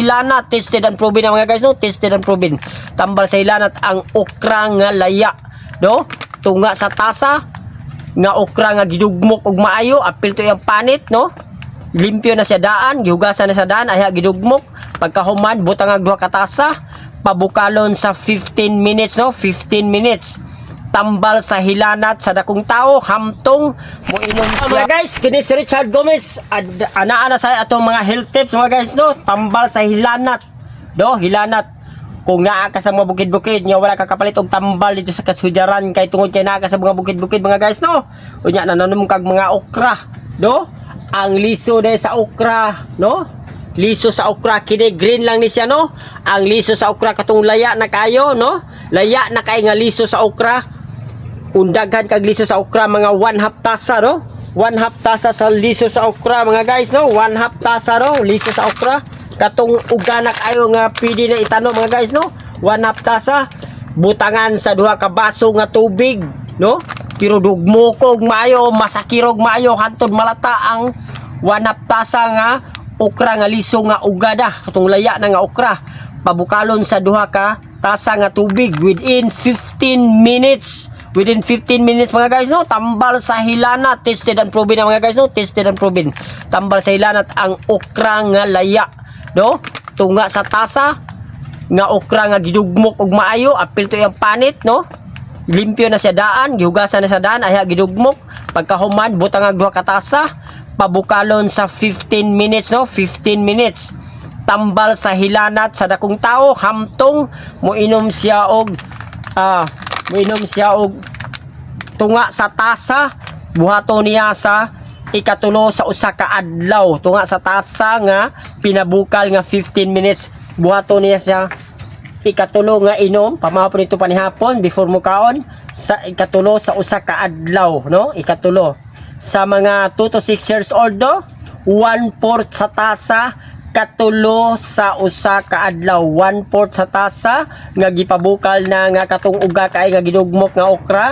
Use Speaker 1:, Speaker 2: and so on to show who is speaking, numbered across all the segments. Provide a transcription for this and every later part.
Speaker 1: Ilanat, tested and proven mga guys, no? Tested and proven. Tambal sa ilanat ang okra nga laya, no? Tunga sa tasa, nga okra nga gidugmok og maayo, apil to yung panit, no? Limpyo na siya daan, gihugasan na sa daan, ay gidugmok. Pagkahuman, butang ang duha ka tasa, pabukalon sa 15 minutes, no? 15 minutes tambal sa hilanat sa dakong tao hamtong mo inom siya. Mga guys, kini si Richard Gomez ad, anaa na sa atong mga health tips mga guys no, tambal sa hilanat. Do, hilanat. Kung naa ka sa mga bukid-bukid, nya wala ka kapalit og tambal dito sa kasudaran kay tungod kay naa ka sa mga bukid-bukid mga guys no. Unya nananom kag mga okra, do. Ang liso na sa okra, no? Liso sa okra kini green lang ni siya no. Ang liso sa okra katong laya na kayo no. Laya na kay nga liso sa okra undaghan kag liso sa okra mga 1 half tasa no? 1 half tasa sa liso sa okra mga guys no? 1 half tasa no? Liso sa okra. Katong uganak ayo nga pwede na itano mga guys no? 1 half tasa. Butangan sa duha ka baso nga tubig no? Pero dugmokog maayo masakirog maayo hantod malata ang 1 half tasa nga okra nga liso nga ugada. Katong laya na nga okra. Pabukalon sa duha ka tasa nga tubig within 15 minutes within 15 minutes mga guys no? Tambal sa hilana tested and proven mga guys no? Tested and proven. Tambal sa hilana ang okra nga laya no? Tunga sa tasa nga okra nga gidugmok og maayo. Apil to yung panit no? Limpyo na siya daan gihugasan na sa daan ay gidugmok. Pagkahuman butang ang duha ka tasa pabukalon sa 15 minutes no? 15 minutes. Tambal sa hilanat sa dakong tao hamtong mo inom siya og ah Minom siya og tunga sa tasa, buhato niya sa ikatulo sa usa ka adlaw. Tunga sa tasa nga pinabukal nga 15 minutes. Buhato niya siya ikatulo nga inom, pamahapon ito panihapon before mo kaon sa ikatulo sa usa ka adlaw, no? Ikatulo. Sa mga 2 to 6 years old, no? 1 fourth sa tasa katulo sa usa ka adlaw 1 fourth sa tasa nga gipabukal na nga katong uga kay nga gidugmok nga okra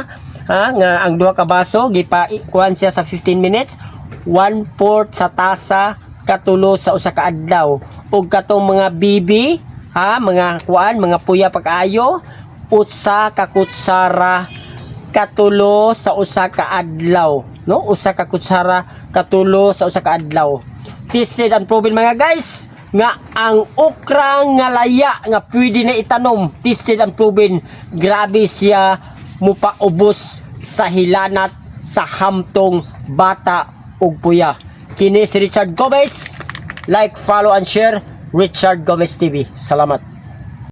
Speaker 1: ha nga ang duha ka baso gipa kuan siya sa 15 minutes. 1 fourth sa tasa katulo sa usa ka adlaw. Ug katong mga bibi ha mga kuan mga puya pag-ayo usa ka kutsara katulo sa usa ka adlaw no? Usa ka kutsara katulo sa usa ka adlaw tested and proven mga guys nga ang okra nga laya nga pwede na itanom. Tested and proven. Grabe siya mupaubos sa hilanat sa hamtong bata ug puya. Kini si Richard Gomez. Like follow and share Richard Gomez TV salamat